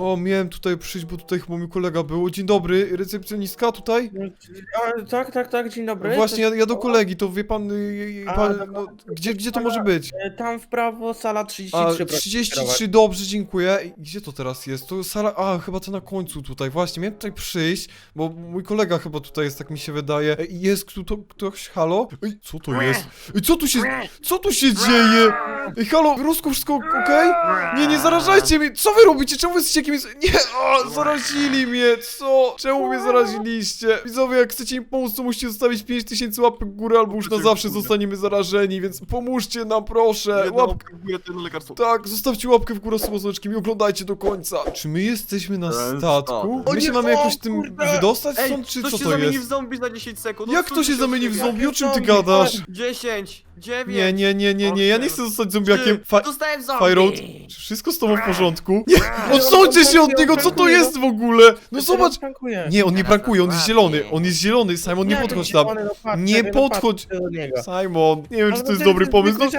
O, miałem tutaj przyjść, bo tutaj chyba mój kolega był. Dzień dobry, recepcjonistka tutaj? A, tak, tak, tak, dzień dobry. Właśnie, ja, ja do kolegi, to wie pan, y, y, A, pan dobra. no, gdzie, gdzie to może być? E, Tam w prawo, sala A, 33. proszę 33, kierować. dobrze, dziękuję. I Gdzie to teraz jest? To sala, a, chyba to na końcu tutaj, właśnie, miałem tutaj przyjść, bo mój kolega chyba tutaj jest, tak mi się wydaje. Ej, Jest tu to, ktoś, halo? Ej, co to jest? Ej, co tu się, co tu się dzieje? Ej, halo, Rusku, wszystko okej? Nie, nie zarażajcie mnie, co wy robicie? Czemu wy jesteście jakimiś... Nie, o, zarazili mnie, co? Czemu mnie zaraziliście? Widzowie, jak chcecie im pomóc, to musicie zostawić 5000 łapek w górę, albo już na zawsze zostaniemy zarażeni, więc pomóżcie nam, proszę. Jedną Łap... łapkę w górę, to jedno lekarstwo. Tak, zostawcie łapkę w górę z słoneczkiem i oglądajcie do końca. Czy my jesteśmy na Ten statku? statek. My się mamy jakoś tym wydostać stąd, czy co się to zamieni jest? w zombie za 10 sekund. Jak to się zamieni w zombie? O czym ty gadasz? 10, 9, Nie, nie, nie, nie, nie, ja nie chcę zostać zombiakiem. Fa Dostałem zombie! Fireout, czy wszystko z tobą w porządku? Nie, odsuńcie się od niego, co to jest w ogóle? No zobacz! Nie, on nie prankuje, on jest zielony, on jest zielony, Simon, nie podchodź tam. Nie podchodź. Simon, nie wiem, czy to jest dobry pomysł. No,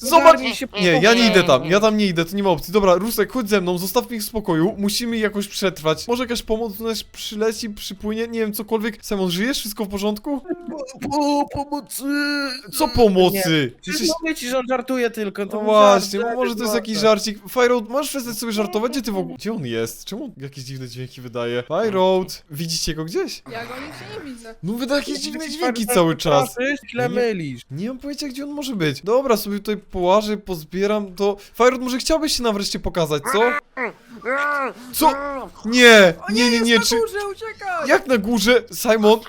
Zobacz! Nie, ja nie idę tam, ja tam nie idę, to nie ma opcji. Dobra, Rusek, chodź ze mną, zostaw mnie w spokoju, musimy jakoś przetrwać. Może jakaś pomoc nas przyleci, przypłynie, nie wiem, cokolwiek. Simon, żyjesz? Wszystko w porządku? Po, pomocy! Co pomocy? Przecież mówię ci, że on żartuje tylko. To No był właśnie, żart, może to jest jakiś proszę. żarcik. Fireout, możesz przestać sobie żartować? Gdzie ty w ogóle? Gdzie on jest? Czemu on jakieś dziwne dźwięki wydaje? Fireout, widzicie go gdzieś? Ja go nigdzie nie widzę. No wydaje jakieś dziwne dźwięki cały czas. Ty źle Nie- mylisz. Nie mam pojęcia, gdzie on może być. Dobra, sobie tutaj połażę, pozbieram to. Fireout, może chciałbyś się nam wreszcie pokazać, co? Co? Nie, nie, nie, nie, czy... Górze, uciekaj! Jak na górze? Simon,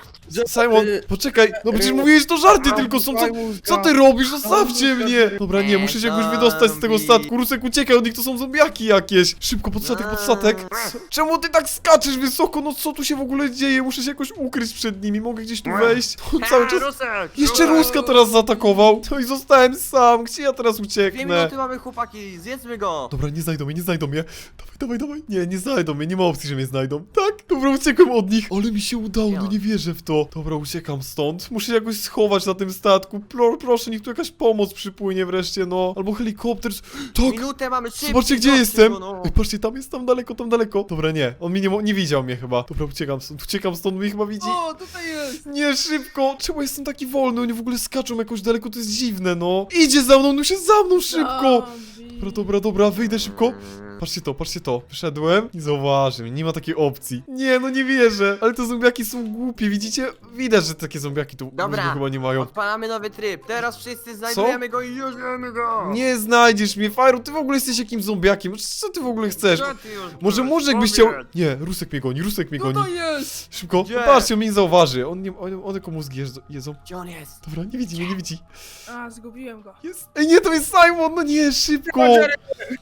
Simon, poczekaj, no przecież mówiłeś, że to żarty tylko są, co, co ty robisz? Zostawcie mnie! Dobra, nie, muszę się jakoś wydostać z tego statku. Rusek, uciekaj od nich, to są zombiaki jakieś. Szybko, pod statek, pod statek. Czemu ty tak skaczesz wysoko? No co tu się w ogóle dzieje? Muszę się jakoś ukryć przed nimi, mogę gdzieś tu wejść? On cały czas... Rusek! Jeszcze Ruska teraz zaatakował. No i zostałem sam, gdzie ja teraz Dwie ucieknę? minuty mamy chłopaki, zjedzmy go! Dobra, nie znajdą mnie, nie znajdą mnie. Dawaj, dawaj, dawaj. Nie, nie znajdą mnie, nie ma opcji, że mnie znajdą. Tak, dobra, uciekłem od nich. Ale mi się udało, no nie wierzę w to. Dobra, uciekam stąd. Muszę się jakoś schować na tym statku. Pro, proszę, niech tu jakaś pomoc przypłynie wreszcie, no. Albo helikopter. Tak, Minutę mamy szybko! Zobaczcie, gdzie jestem! no. Ej, patrzcie, tam jest, tam daleko, tam daleko. Dobra, nie, on mnie nie, mo- nie widział mnie chyba. Dobra, uciekam stąd, uciekam stąd, mnie chyba widzi. O, tutaj jest! Nie, szybko! Czemu jestem taki wolny? Oni w ogóle skaczą jakoś daleko, to jest dziwne, no. Idzie za mną, no się za mną szybko! Dobra, dobra, dobra, wyjdę szybko. Patrzcie to, patrzcie to. Wyszedłem i zauważył, nie ma takiej opcji. Nie, no nie wierzę. Ale te zombiaki są głupie, widzicie? Widać, że takie zombiaki tu Dobra. chyba nie mają. Odpalamy nowy tryb, teraz wszyscy znajdujemy go i jedziemy go! Nie znajdziesz mnie, Fajru, ty w ogóle jesteś jakimś zombiakiem. Co ty w ogóle chcesz? Co ty już Może może jakbyś chciał... Powiedz. Nie, Rusek mnie goni, Rusek mnie goni. Tutaj jest! Szybko, Gdzie? patrzcie, on mnie nie zauważy. On nie, on, one komu mózgi jedzą- jedzą. Gdzie on jest? Dobra, nie widzi mnie, nie widzi. A, zgubiłem go. Jest. Ej, nie, to jest Simon, no nie, szybko.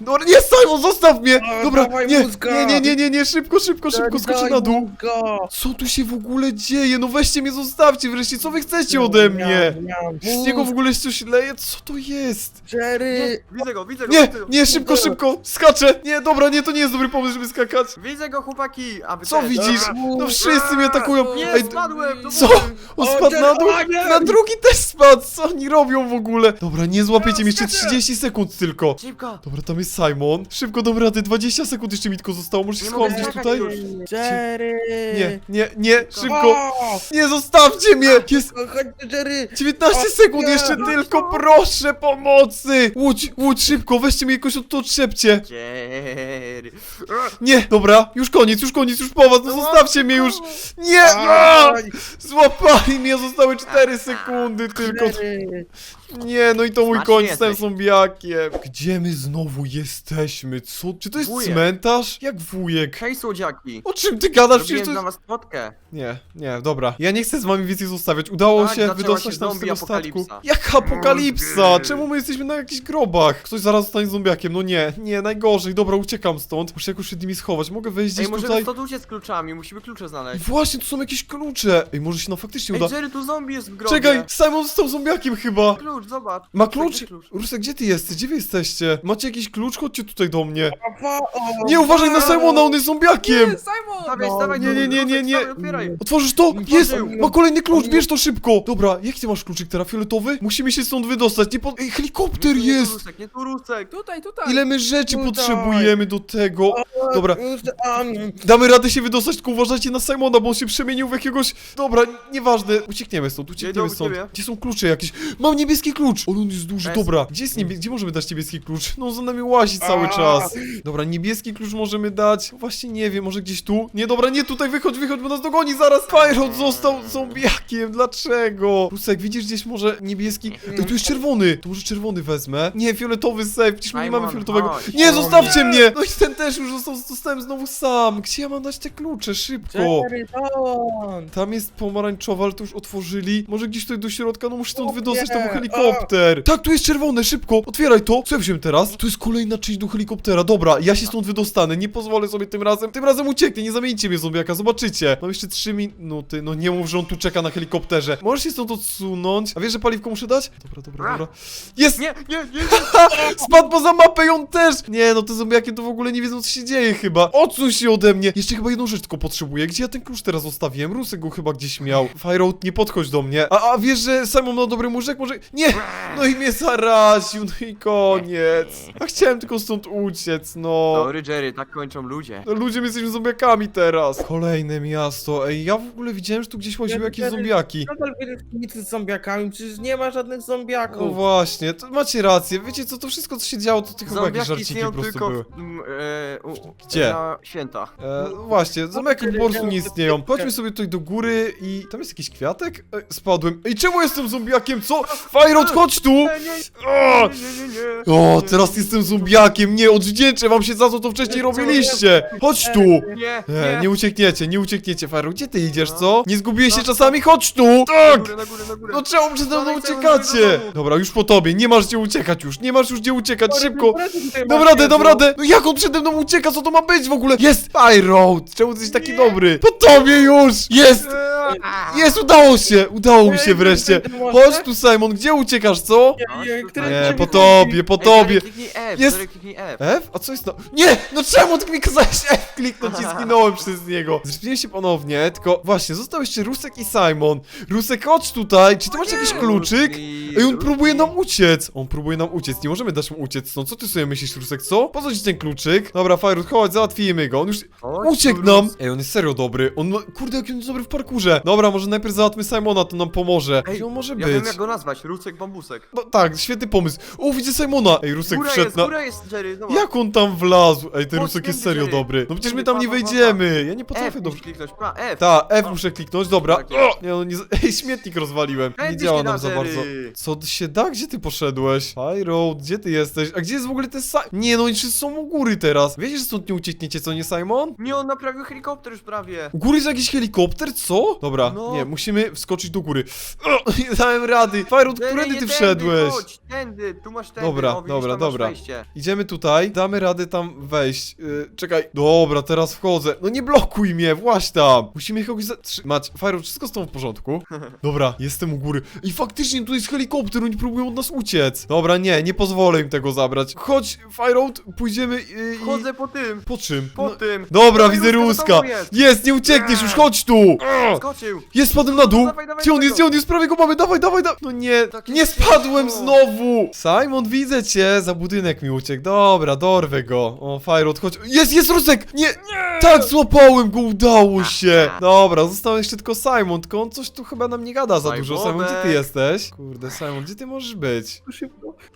Dobra, nie, Simon, zostaw mnie. A, Dobra, dawaj nie, mózga. nie, nie, nie, nie, nie, szybko, szybko, szybko, skoczę na dół. Co tu się w ogóle dzieje? No weźcie mnie, zostawcie wreszcie, co wy chcecie ode mnie? Z niego w ogóle coś leje, co to jest? Jerry! Widzę go, widzę go, Nie, widzę go. nie, szybko, szybko, skaczę! Nie, dobra, nie, to nie jest dobry pomysł, żeby skakać. Widzę go chłopaki! A wy Co też. widzisz? No wszyscy mnie atakują. Nie, Ej, spadłem! do co? On O, spadł na dół, na drugi też spadł, co oni robią w ogóle? Dobra, nie złapiecie mi jeszcze 30 sekund tylko. Szybko! Dobra, tam jest Simon. Szybko, dobra, rady, 20 sekund jeszcze mi tylko zostało, może się Nie gdzieś czekać tutaj? już. Jerry! Nie, nie, nie, szybko. O! Nie zostawcie mnie! Jest Chodź, Jerry! 19 O, sekund jeszcze tylko, proszę pomocy! Łódź, łódź, szybko, weźcie mnie jakoś od tu odszepcie. Jerry. Nie, dobra, już koniec, już koniec, już po was, no zostawcie mnie już. Nie, A, a! złapali mnie, zostały 4 sekundy tylko. Jerry! Nie, no i to mój koniec z tym jesteś. zombiakiem. Gdzie my znowu jesteśmy? Co? Czy to jest Wujek. cmentarz? Jak wujek? Hej słodziaki! O czym ty gadasz? Przecież Zrobiłem to dla jest... was. Nie, nie, dobra. Ja nie chcę z wami więcej zostawiać. Udało Tak, się zaczęła wydostać się nam z zombie tego statku. apokalipsa. Jak apokalipsa? Czemu my jesteśmy na jakichś grobach? Ktoś zaraz zostanie zombiakiem. No nie, nie, najgorzej. Dobra, uciekam stąd. Muszę jakoś przed nimi schować. Mogę wejść Ej, gdzieś może tutaj? to tu z kluczami, musimy klucze znaleźć. właśnie, tu są jakieś klucze. Ej, może się nam faktycznie Ej, uda. Jerry, tu zombie jest w grobie. Czekaj, Simon został zombiakiem chyba. Klucz, zobacz. Ma klucz? Rusek, gdzie ty jesteś? Gdzie wy jesteście? Macie jakiś klucz? Chodźcie tutaj do mnie. Nie, uważaj na. Simona, on jest zombiakiem! Nie, Simon! Stawiaj, No, nie, to, nie, nie, nie, nie. Otwieraj. Otworzysz to? Nie Jest! Ma kolejny klucz, bierz to szybko! Dobra, jaki ty masz kluczyk teraz? Fioletowy? Musimy się stąd wydostać, nie po... Ej, helikopter Nie, nie tu jest! Rusek, nie tu Rusek. Tutaj, tutaj. Ile my rzeczy Tutaj. potrzebujemy do tego? Dobra, damy radę się wydostać, tylko uważajcie na Simona, bo on się przemienił w jakiegoś... Dobra, nieważne, uciekniemy stąd, uciekniemy stąd. Gdzie są klucze jakieś? Mam niebieski klucz! O, on jest duży, dobra. Gdzie jest niebie... Gdzie możemy dać niebieski klucz? No, on za nami łazi cały czas. Dobra, niebieski klucz możemy dać. Właśnie nie wiem, może gdzieś tu? Nie, dobra, nie tutaj, wychodź, wychodź, bo nas dogoni zaraz. Firehot został zombiakiem, dlaczego? Rusek, widzisz gdzieś może niebieski? Ej, tu jest czerwony. To może czerwony wezmę? Nie, fioletowy save, przecież my nie mamy fioletowego. Nie, zostawcie mnie! No i ten też już został, zostałem znowu sam. Gdzie ja mam dać te klucze? Szybko. Tam jest pomarańczowa, ale to już otworzyli. Może gdzieś tutaj do środka, no muszę stąd wydostać, tam helikopter. Tak, tu jest czerwone, szybko, otwieraj to. Co ja wziąłem teraz? To jest kolejna część do helikoptera, dobra, ja się stąd wydostanę, nie pozwolę sobie tym razem. Tym razem ucieknie, nie zamieńcie mnie zombiaka, zobaczycie. Mam jeszcze 3 minuty, no nie mów, że on tu czeka na helikopterze. Możesz się stąd odsunąć? A wiesz, że paliwko muszę dać? Dobra, dobra, dobra. Jest! Nie, nie, nie, nie. Spadł poza mapę i on też! Nie, no te zombiaki to w ogóle nie wiedzą co się dzieje chyba. Odsuń się ode mnie! Jeszcze chyba jedną rzecz tylko potrzebuję. Gdzie ja ten klucz teraz zostawiłem? Rusek go chyba gdzieś miał. Fireout, nie podchodź do mnie. A, a wiesz, że Simon ma dobry murzek? Może... Nie! No i mnie zaraził, no i koniec. A chciałem tylko stąd uciec, no. Sorry, Jerry, tak kończą ludzie. No ludzie, my jesteśmy zombiakami teraz. Kolejne miasto. Ej, ja w ogóle widziałem, że tu gdzieś łaziły jakieś zombiaki. Nadal nic z zombiakami, przecież nie ma żadnych No zombiaków. właśnie, to macie rację. Wiecie co, to wszystko co się działo, to tylko jakieś Zombiaki żarciki istnieją po prostu tylko były. w, m, e, u, Gdzie? Na święta. E, właśnie, zameki po prostu nie istnieją. Chodźmy sobie tutaj do góry i... Tam jest jakiś kwiatek? E, spadłem. Ej, czemu jestem zombiakiem? Co? Firot, chodź tu! Nie, nie, O! O, teraz jestem zombiakiem. Nie, odwdzięczę wam się za co to wcześniej robiliście. Chodź tu! Nie, Nie, nie uciekniecie, nie uciekniecie, Firot. Gdzie ty idziesz, No. co? Nie zgubiłeś się No. czasami? Chodź tu! Na Tak! górę, na górę, na górę. No czemu przede mną Dalej uciekacie? do domu. Dobra, już po tobie. Nie masz gdzie uciekać już. Nie masz już gdzie uciekać. Szybko. Dam radę, dam radę! No jak on przede mną ucieka? Co to ma być w ogóle? Jest! Road! Czemu ty jesteś taki Nie. dobry? Po tobie już! Jest! Jest, udało się! Udało mi się wreszcie! Chodź tu, Simon, gdzie uciekasz, co? Nie, po tobie, po tobie! Jerry, kliknij F, Jest. F. F? A co jest to? Nie! No czemu ty mi kazałeś F kliknąć i zginąłem przez niego? Zresztą się ponownie, tylko właśnie, został jeszcze Rusek i Simon. Rusek, chodź tutaj! Czy ty masz jakiś kluczyk? Ej, on próbuje nam uciec! On próbuje nam uciec, nie możemy dać mu uciec No Co ty sobie myślisz, Rusek, co? Po co ci ten kluczyk? Dobra, Firut, chodź, załatwimy go, on już uciekł nam! Ej, on jest serio dobry, on ma... Kurde, jaki on jest dobry w parkurze Dobra, może najpierw załatwmy Simona, to nam pomoże Ej, on może Ja być? wiem jak go nazwać, Rusek Bambusek. No tak, świetny pomysł O, widzę Simona! Ej, Rusek Góra wszedł jest, na... góra jest, Jerry, zobacz. Jak on tam wlazł? Ej, ten Chodź, Rusek jest tędy, serio dobry No przecież my tam nie wejdziemy Ja nie potrafię F, dobrze kliknąć, pa, F. Ta, F muszę kliknąć, dobra. Tak jest. O, nie, no nie, ej, śmietnik rozwaliłem. Nie działa nam za bardzo. Co się da? Gdzie ty poszedłeś? High Road, gdzie ty jesteś? A gdzie jest w ogóle te sa... Nie, no oni wszyscy są u góry teraz. Wiecie, że stąd nie uciekniecie, co nie, Simon? Nie, on naprawił helikopter już prawie. U góry jest jakiś helikopter, co? Dobra, No. nie, musimy wskoczyć do góry. O, nie dałem rady. Firut, Jerry, którędy ty tędy, wszedłeś? Chodź, tędy, tu masz tędy. Dobra, o, widzisz, dobra, tam masz dobra. wejście. Idziemy tutaj, damy radę tam wejść. Yy, czekaj. Dobra, teraz wchodzę. No nie blokuj mnie, właź tam. Musimy kogoś zatrzymać. Firut, wszystko z tobą w porządku? Dobra, jestem u góry. I faktycznie tu jest helikopter, oni próbują od nas uciec. Dobra, nie, nie pozwolę im tego zabrać. Chodź, Fireout, pójdziemy yy, i... Chodzę po tym, Po czym? po No- tym. Dobra, widzę Ruska, jest. Jest, nie uciekniesz już, chodź tu. Skoczył. Jest, spadłem na dół. Dawaj, dawaj, Gdzie on jest, gdzie on jest? Prawie go mamy, dawaj, dawaj, dawaj. No nie, nie spadłem znowu. Simon, widzę cię, za budynek mi uciekł. Dobra, dorwę go. O, Fireout, chodź. Jest, jest Rusek. Nie, tak, złapałem go, udało się. Dobra, został jeszcze tylko Simon, tylko on coś tu chyba nam nie gada za dużo. Simon, gdzie ty jesteś? Kurde, Simon, gdzie ty możesz być?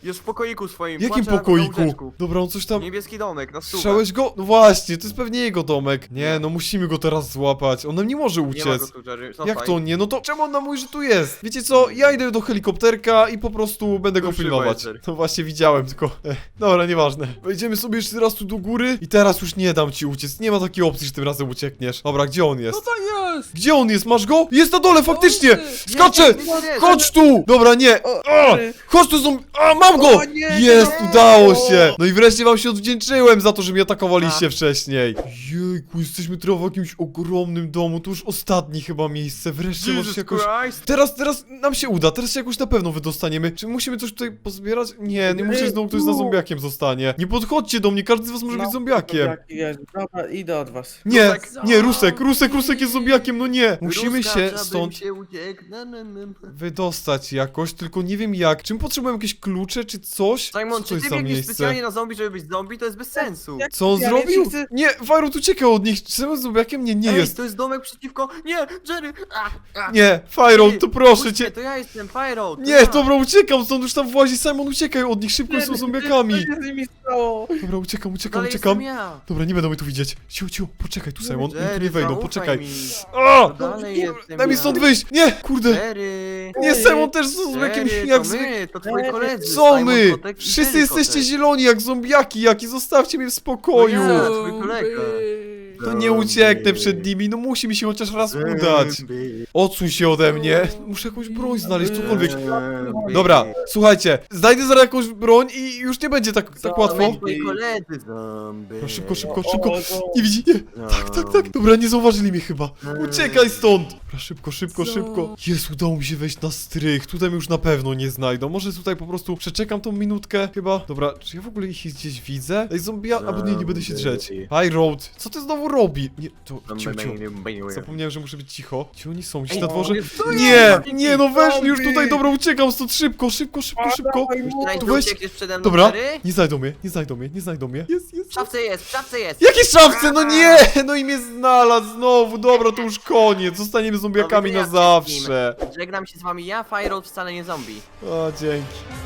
Jest w pokoiku swoim. W jakim płacze na- na pokoiku? łóżeczku. Dobra, on coś tam... Niebieski domek, na stówę. Słyszałeś go? No właśnie, to jest pewnie jego domek. Nie, no musimy go teraz złapać. On nam nie może Nie ma go uciec. tu, Jerry. Jak to nie? No to czemu on nam mówi, że tu jest? Wiecie co? Ja idę do helikopterka i po prostu będę go pilnować. No właśnie widziałem, tylko... eh, Dobra, nieważne. Wejdziemy sobie jeszcze raz tu do góry i teraz już nie dam ci uciec. Nie ma takiej opcji, że tym razem uciekniesz. Dobra, gdzie on jest? Tutaj jest? Gdzie on jest? Masz go? Jest na dole, faktycznie! Skacze! Chodź tu! Dobra, nie! A! Chodź tu, zombie! A, mam go! Jest, udało się! No i wreszcie wam się odwdzięczyłem za to, że mnie atakowaliście wcześniej. Jejku, jesteśmy teraz w jakimś ogromnym domu, to już ostatni chyba miejsce. Wreszcie może Jesus się jakoś... Christ. Teraz, teraz nam się uda, teraz się jakoś na pewno wydostaniemy. Czy musimy coś tutaj pozbierać? Nie, nie muszę znowu ktoś za zombiakiem zostanie. Nie podchodźcie do mnie, każdy z was może No, być zombiakiem. Dobra, idę od was. Nie, nie, Rusek, Rusek, Rusek jest zombiakiem, no nie. Musimy się stąd się uciekł. Na, na, na. wydostać jakoś, tylko nie wiem jak. Czy my potrzebujemy jakieś klucze, czy coś? Simon, Co to czy jest ty za biegniesz miejsce? specjalnie na zombie, żeby być zombie? To jest bez sensu. Jak- Co on Ja zrobił? Nie, Fajrut uciekał od nich. Czy on zombiakiem? Nie, nie Ej, jest. to jest domek przeciwko... Nie, Jerry! A, a. Nie, Ty, to proszę cię. To ja jestem Pyro! to Nie, ja. dobra, uciekam stąd, już tam włazi. Simon, uciekaj od nich, szybko są zombiakami. Co się z nimi stało? Dobra, uciekam, uciekam, Dalej uciekam. jestem ja. Dobra, nie będą mnie tu widzieć. Ciu, ciu, poczekaj tu, Simon. Oni tu Jerry, nie wejdą, zaufaj poczekaj. mi. A! Dalej jestem Daj mi ja. stąd wyjść! Nie, kurde! Jerry! Nie, Simon też z Jerry, jak zwykle. my, to twoi koledzy. Co Simon my? Kotek i Wszyscy Jerry jesteście Kotek. zieloni jak zombiaki, jaki zostawcie mnie w spokoju. No nie. Twój kolega. To nie ucieknę przed nimi, no musi mi się chociaż raz udać. Odsuń się ode mnie. Muszę jakąś broń znaleźć, cokolwiek. Dobra, słuchajcie, znajdę zaraz jakąś broń i już nie będzie tak, tak łatwo. Koledzy zombie. No, szybko, szybko, szybko. Nie widzi, nie. Tak, tak, tak. Dobra, nie zauważyli mnie chyba. Uciekaj stąd. Dobra, szybko, szybko, Co? szybko. Jest, udało mi się wejść na strych. Tutaj mnie już na pewno nie znajdą. Może tutaj po prostu przeczekam tą minutkę chyba. Dobra, czy ja w ogóle ich gdzieś widzę? Ej, zombia... Albo nie, nie będę się drzeć. High Road. Co ty znowu robi? Nie, to... Ciu, ciu. Zapomniałem, że muszę być cicho. Gdzie oni są? Gdzieś na dworze? Nie, nie, no weszli już zombie. tutaj, dobra, uciekam stąd szybko, szybko, szybko, szybko. Tu weź- Dobra, nie znajdą mnie, nie znajdą mnie, nie znajdą mnie. Jest, jest. W szafce jest, w szafce jest! Jakie szafce? No nie! No i mnie znalazł znowu, dobra, to już koniec. Zostaniemy zombiakami No, na zawsze. Żegnam się z wami, ja, Fire wcale nie zombie. O, dzięki.